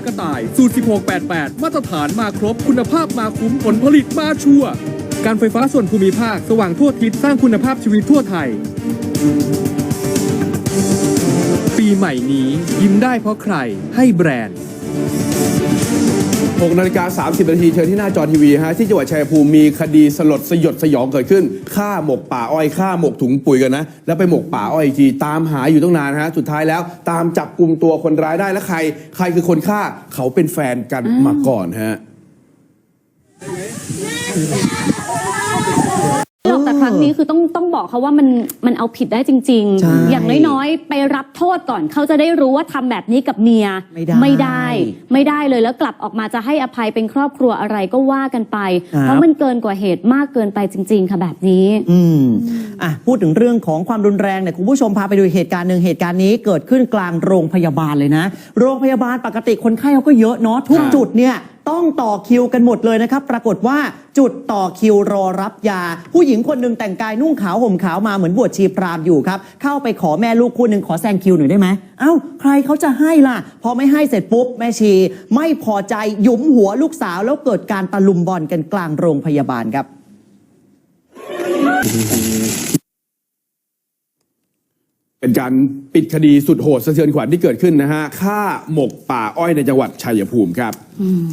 ากระต่าย สูตร 1688 มาตรฐานมาครบ คุณภาพมาคุ้ม ผลผลิตมาชัวร์ การไฟฟ้าส่วนภูมิภาค สว่างทั่วทิศสร้างคุณภาพชีวิตทั่วไทย ปีใหม่นี้ยิ้มได้เพราะใครให้แบรนด์ 6นาฬิกา30นาทีเชิญที่หน้าจอทีวีฮะที่จังหวัดชัยภูมิมีคดีสลดสยดสยองเกิดขึ้นฆ่าหมกป่าอ้อยฆ่าหมกถุงปุ๋ยกันนะ แล้วไปหมกป่าอ้อยอีกทีตามหาอยู่ตั้งนานฮะสุดท้ายแล้วตามจับกลุ่มตัวคนร้ายได้แล้วใคร ใครคือคนฆ่าเขาเป็นแฟนกันมาก่อนฮะ รอกแต่ครั้งนี้คือต้องต้องบอกเขาว่ามันมันเอาผิดได้จริง ใช่ๆ อย่างน้อยๆ ไปรับโทษก่อนเขาจะได้รู้ว่าทำแบบนี้กับเมียไม่ได้ไม่ได้ ไม่ได้เลยแล้วกลับออกมาจะให้อภัยเป็นครอบครัวอะไรก็ว่ากันไป ครับ เพราะมันเกินกว่าเหตุมากเกินไปจริง ๆ ค่ะแบบนี้ อืมอะพูดถึงเรื่องของความรุนแรงเนี่ยคุณผู้ชมพาไปดูเหตุการณ์หนึ่งเหตุการณ์นี้เกิดขึ้นกลางโรงพยาบาลเลยนะ โรงพยาบาลปกติคนไข้เขาก็เยอะเนาะทุกครับจุดเนี่ย ต้องต่อคิวกันหมดเลยนะครับ ปรากฏว่าจุดต่อคิวรอรับยา ผู้หญิงคนหนึ่งแต่งกายนุ่งขาวห่มขาวมาเหมือนบวชชีพราหมณ์อยู่ครับ เข้าไปขอแม่ลูกคู่หนึ่งขอแซงคิวหน่อยได้ไหมเอ้า ใครเขาจะให้ล่ะ พอไม่ให้เสร็จปุ๊บ แม่ชี ไม่พอใจหยุมหัวลูกสาวแล้วเกิดการตะลุมบอลกันกลางโรงพยาบาลครับ เป็นการปิดคดีสุดโหดสะเทือนขวัญที่เกิดขึ้นนะฮะฆ่าหมกป่าอ้อยในจังหวัดชัยภูมิครับ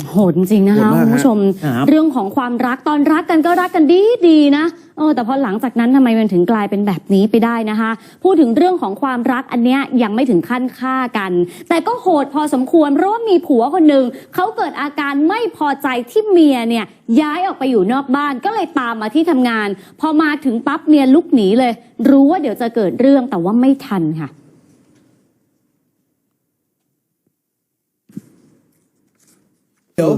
โหดจริงๆนะคะโหดมากคุณผู้ชม ครับ เรื่องของความรักตอนรักกันก็รักกันดีดีๆนะเออแต่พอหลังจากนั้นทำไมมันถึงกลายเป็นแบบนี้ไปได้นะคะ พูดถึงเรื่องของความรักอันเนี้ยยังไม่ถึงขั้นฆ่ากัน แต่ก็โหดพอสมควรเพราะว่ามีผัวคนหนึ่งเขาเกิดอาการไม่พอใจที่เมียเนี่ยย้ายออกไปอยู่นอกบ้านก็เลยตามมาที่ทำงาน พอมาถึงปั๊บเมียลุกหนีเลย รู้ว่าเดี๋ยวจะเกิดเรื่องแต่ว่าไม่ทันค่ะเดี๋ยว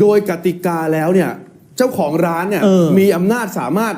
โดยกติกาแล้วเนี่ย เจ้าของร้านเนี่ยเออมีอำนาจสามารถ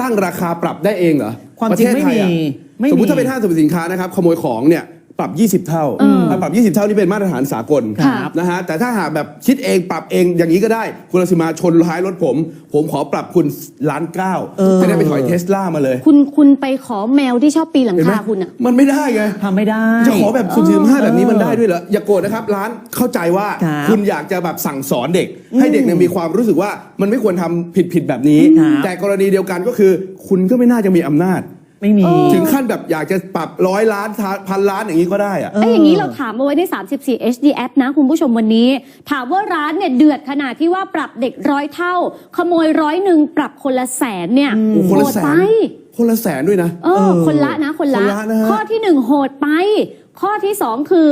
ตั้งราคาปรับได้เองเหรอความจริงประเทศทยอะไม่มีไม่มี สมมติถ้าเป็นห้างสรรพสินค้านะครับขโมยของเนี่ย ปรับ 20 เท่าเออถ้าปรับ 20 เท่านี่เป็นมาตรฐานสากลครับนะฮะแต่ถ้าหากแบบคิดเองปรับเองอย่างนี้ก็ได้ คุณรังสิมาชนท้ายรถผม ผมขอปรับคุณล้านเก้าเออจะได้ไปถอยเทสลามาเลย คุณคุณไปขอแมวที่ชอบปีนหลังเห็นไหมคาคุณอะมันไม่ได้ไงทำไม่ได้ จะขอแบบสุ่มสี่สุ่มห้าแบบนี้มันเออได้ด้วยเหรออย่าโกรธนะครับร้านเข้าใจว่าครับคุณอยากจะแบบสั่งสอนเด็ก ให้เด็กเนี่ยมีความรู้สึกว่ามันไม่ควรทำผิดผิดแบบนี้ครับแต่กรณีเดียวกันก็คือ คุณก็ไม่น่าจะมีอำนาจ ไม่มีเออถึงขั้นแบบอยากจะปรับร้อยล้านพันล้านอย่างนี้ก็ได้อะไอ้อย่างนี้เราถามเอาไว้ใน 34 HD app นะคุณผู้ชมวันนี้ ถามว่าร้านเนี่ยเดือดขนาดที่ว่าปรับเด็กร้อยเท่า ขโมยร้อยหนึ่งปรับคนละแสนเนี่ยโอ้คนละโหดแสไปนคนละแสนด้วยนะ เออคนละนะคนละ คนละนะฮะ ข้อที่หนึ่งโหดไป ข้อที่สองคือ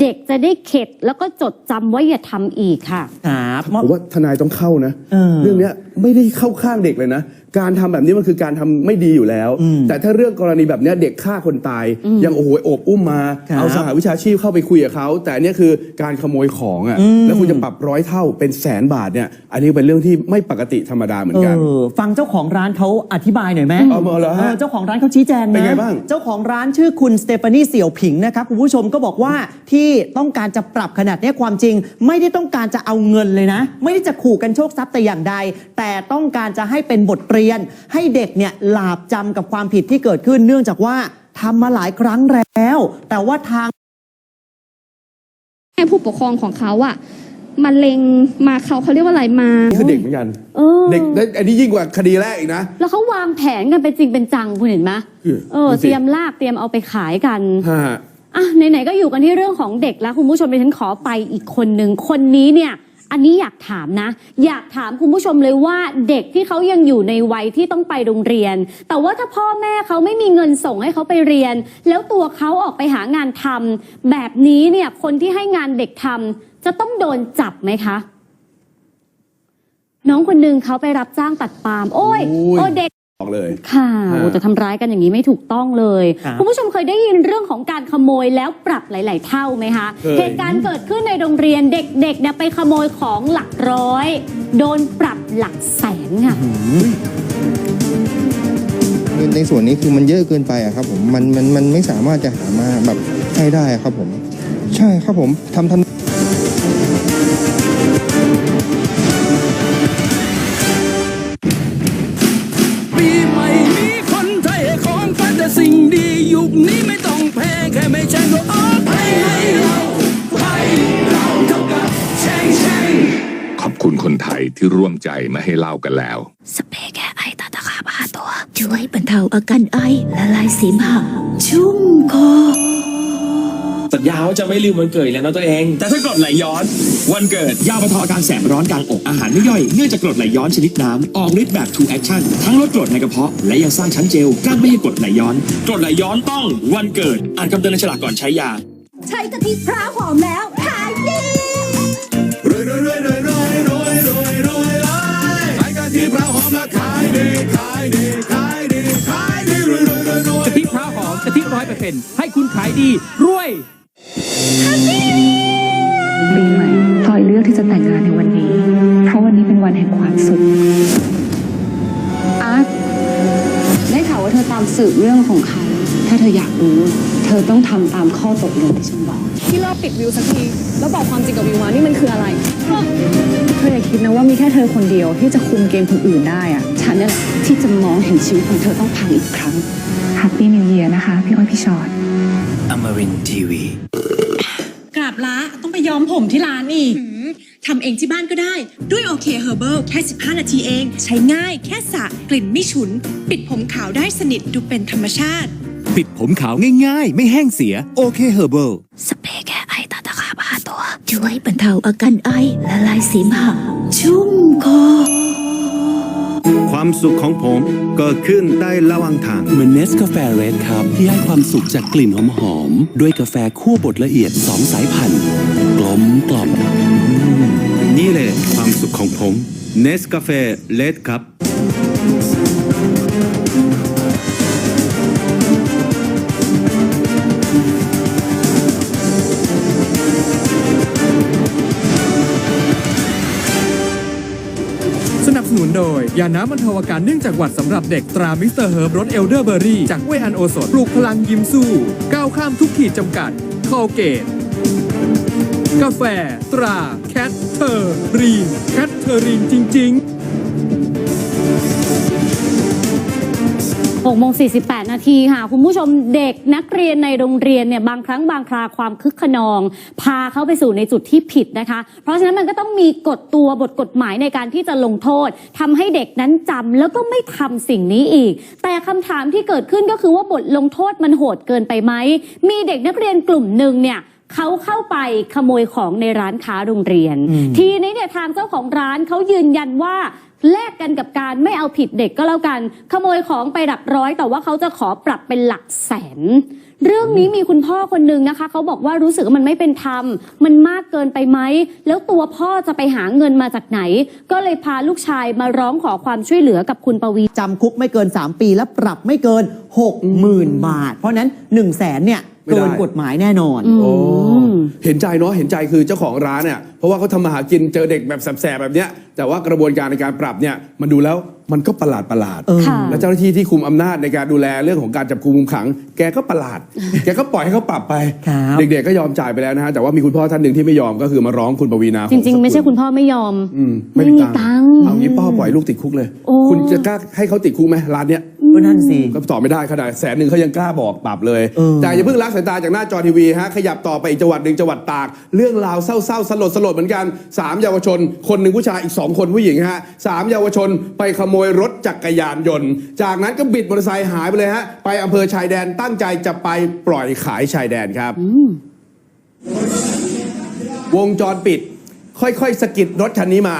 เด็กจะได้เข็ดแล้วก็จดจำว่าอย่าทำอีกค่ะ ครับ ผมว่าทนายต้องเข้านะ เออ เรื่องเนี้ยไม่ได้เข้าข้างเด็กเลยนะ การทำแบบนี้มันคือการทำไม่ดีอยู่แล้ว อืมแต่ถ้าเรื่องกรณีแบบเนี้ยเด็กฆ่าคนตาย ยังโอ้โหโอบอุ้มมา ครับเอาสหวิชาชีพเข้าไปคุยกับเขาแต่อันเนี้ยคือการขโมยของอะอืม แล้วคุณจะปรับร้อยเท่าเป็นแสนบาทเนี่ย อันนี้เป็นเรื่องที่ไม่ปกติธรรมดาเหมือนกัน เออฟังเจ้าของร้านเขาอธิบายหน่อยไหมเอามาเหรอฮะเจ้าของร้านเขาชี้แจงนะเป็นไงบ้างเจ้าของร้านชื่อคุณสเตฟานีเสี่ยวผิงนะครับคุณผู้ชมก็บอกว่าที่ต้องการจะปรับขนาดเนี้ยความจริง ไม่ได้ต้องการจะเอาเงินเลยนะ ไม่ได้จะขู่กันโชคทรัพย์แต่อย่างใด แต่ต้องการจะให้เป็นบทเรียนให้เด็กเนี่ยหลาบจำกับความผิดที่เกิดขึ้น เนื่องจากว่าทำมาหลายครั้งแล้ว แต่ว่าทางให้ผู้ปกครองของเขาอะมาเล็งมาเขาเขาเรียกว่าอะไรมานี่คือเด็กเหมือนกันเออเด็กและอันนี้ยิ่งกว่าคดีแรกอีกนะ แล้วเขาวางแผนกันเป็นจริงเป็นจังคุณเห็นไหมคือเออดูสิเตรียมลากเตรียมเอาไปขายกันฮะอะไหนๆก็อยู่กันที่เรื่องของเด็กแล้วคุณผู้ชมดิฉันขอไปอีกคนหนึ่งคนนี้เนี่ย อันนี้อยากถามนะ อยากถามคุณผู้ชมเลยว่าเด็กที่เขายังอยู่ในวัยที่ต้องไปโรงเรียน แต่ว่าถ้าพ่อแม่เขาไม่มีเงินส่งให้เขาไปเรียน แล้วตัวเขาออกไปหางานทำแบบนี้เนี่ยคนที่ให้งานเด็กทำจะต้องโดนจับไหมคะ น้องคนหนึ่งเขาไปรับจ้างตัดปาล์มโอ้ยโอ้ยโอ้เด็ก บอกเลย ค่ะฮะโอ้แต่ทำร้ายกันอย่างนี้ไม่ถูกต้องเลยครับ คุณผู้ชมเคยได้ยินเรื่องของการขโมยแล้วปรับหลาย ๆ เท่าไหมคะเคย เหตุการณ์เกิดขึ้นในโรงเรียนเด็ก ๆ เนี่ยไปขโมยของหลักร้อย โดนปรับหลักแสนค่ะเงินในส่วนนี้คือมันเยอะเกินไปอะครับผมมันมันมันไม่สามารถจะหามาแบบให้ได้อะครับผม ใช่ครับผมทำทำ ที่ร่วมใจมาให้เล่ากันแล้ว สเปรย์แก้ไอตาตะขาบหาตัว ช่วยบรรเทาอาการไอละลายเสมหะชุ่มคอสัญญาว่าจะไม่ลืมวันเกิดอีกแล้วนะตัวเอง แต่ถ้ากรดไหลย้อน วันเกิดยาบรรเทาอาการแสบร้อนกลางอกอาหารไม่ย่อยเนื่องจากกรดไหลย้อนชนิดน้ำออกฤทธิ์แบบ True Action ทั้งลดกรดในกระเพาะและยังสร้างชั้นเจลกั้นไม่ให้กรดไหลย้อนกรดไหลย้อนต้องวันเกิด อ่านคำเตือนในฉลากก่อนใช้ยา ใช้กะทิพร้าวหอมแล้วขายดี กะทิพร้าวหอมกะทิร้อยเปอร์เซ็นต์ให้คุณขายดีรวยปีใหม่พลอยเลือกที่จะแต่งงานในวันนี้ เพราะวันนี้เป็นวันแห่งความสุขอาร์ตได้ข่าวว่าเธอตามสืบเรื่องของเขาถ้าเธออยากรู้ เธอต้องทำตามข้อตกลงที่ฉันบอก ที่เลิกปิดวิวสักที แล้วบอกความจริงกับวิวมานี่มันคืออะไร เธออย่าคิดนะว่ามีแค่เธอคนเดียวที่จะคุมเกมคนอื่นได้อะฉันเนี่ยแหละที่จะมองเห็นชีวิตของเธอต้องพังอีกครั้ง Happy New Year นะคะ พี่อ้อยพี่ชอต Amarin TV กราบละต้องไปย้อมผมที่ร้านอีกทำเองที่บ้านก็ได้ด้วยโอเคเฮอร์เบิลแค่ 15 นาทีเอง ใช้ง่ายแค่สระกลิ่นไม่ฉุน ปิดผมขาวได้สนิทดูเป็นธรรมชาติ ปิดผมขาวง่ายๆ ไม่แห้งเสียโอเคเฮอร์เบิล วยบรรเทาอาการไอละลายเสมหะชุ่มคอ ความสุขของผมเกิดขึ้นได้ระหว่างทาง เหมือนเนสกาแฟเรดครับ ที่ให้ความสุขจากกลิ่นหอมๆด้วยกาแฟคั่วบดละเอียด 2 สายพันธุ์กลมกล่อมนี่เลยความสุขของผมเนสกาแฟเลดครับ บสนุนโดย ยาน้ำบรรเทาอาการเนื่องจากหวัดสำหรับเด็กตรามิสเตอร์เฮิร์บรสเอลเดอร์เบอรี่ จากเวอันโอสถปลูกพลังยิ้มสู้ ก้าวข้ามทุกขีดจำกัดคอเกตกาแฟ ตรา แคทเทอรีนแคทเทอรีนจริง ๆ 6โมง48 นาทีค่ะ คุณผู้ชมเด็กนักเรียนในโรงเรียนเนี่ยบางครั้งบางคราความคึกขนอง พาเขาไปสู่ในจุดที่ผิดนะคะ เพราะฉะนั้นมันก็ต้องมีกฎตัวบทกฎหมายในการที่จะลงโทษทำให้เด็กนั้นจำแล้วก็ไม่ทำสิ่งนี้อีก แต่คำถามที่เกิดขึ้นก็คือว่าบทลงโทษมันโหดเกินไปไหมมีเด็กนักเรียนกลุ่มหนึ่งเนี่ยเขาเข้าไปขโมยของในร้านค้าโรงเรียน ทีนี้เนี่ยทางเจ้าของร้านเขายืนยันว่า แลกกันกับการไม่เอาผิดเด็กก็แล้วกัน ขโมยของไปหลักร้อย แต่ว่าเขาจะขอปรับเป็นหลักแสน เรื่องนี้มีคุณพ่อคนหนึ่งนะคะ เขาบอกว่ารู้สึกว่ามันไม่เป็นธรรม มันมากเกินไปไหม แล้วตัวพ่อจะไปหาเงินมาจากไหน ก็เลยพาลูกชายมาร้องขอความช่วยเหลือกับคุณปวี จำคุกไม่เกิน 3 ปีและปรับไม่เกิน 60,000 บาท เพราะฉะนั้น 1 0 0 0 0แสนเนี่ย ไม่ได้ เกินกฎหมายแน่นอน โอ้เห็นใจเนาะเห็นใจคือเจ้าของร้านเนี่ยเพราะว่าเขาทำมาหากินเจอเด็กแบบแสบๆแบบเนี้ยแต่ว่ากระบวนการในการปรับเนี่ยมันดูแล้วมันก็ประหลาดประหลาดเออค่ะ และเจ้าหน้าที่ที่คุมอำนาจในการดูแลเรื่องของการจับกุมคุมขัง แกก็ประหลาด แกก็ปล่อยให้เขาปรับไป ครับ เด็กๆก็ยอมจ่ายไปแล้วนะฮะแต่ว่ามีคุณพ่อท่านหนึ่งที่ไม่ยอมก็คือมาร้องคุณปวีนาจริง ๆ ไม่ใช่คุณพ่อไม่ยอม อืมไม่มีตังค์ เอางี้พ่อปล่อยลูกติดคุกเลย โอ้ คุณจะกล้าให้เขาติดคุกไหมร้านเนี้ย ก็นั่นสิ ก็ตอบไม่ได้ขนาดแสนหนึ่งเขายังกล้าบอกปรับเลย เออ แต่อย่าเพิ่งละสายตาจากหน้าจอทีวีฮะขยับต่อไปอีกจังหวัดหนึ่งจังหวัดตาก เรื่องราวเศร้าๆสลดสลดเหมือนกันสามเยาวชน คนหนึ่งผู้ชายอีกสองคนผู้หญิงฮะสามเยาวชนไปขโมยรถจักรยานยนต์ จากนั้นก็บิดมอเตอร์ไซค์หายไปเลยฮะไปอำเภอชายแดนตั้งใจจะไปปล่อยขายชายแดนครับ วงจรปิด ค่อยๆสะกิดรถคันนี้มา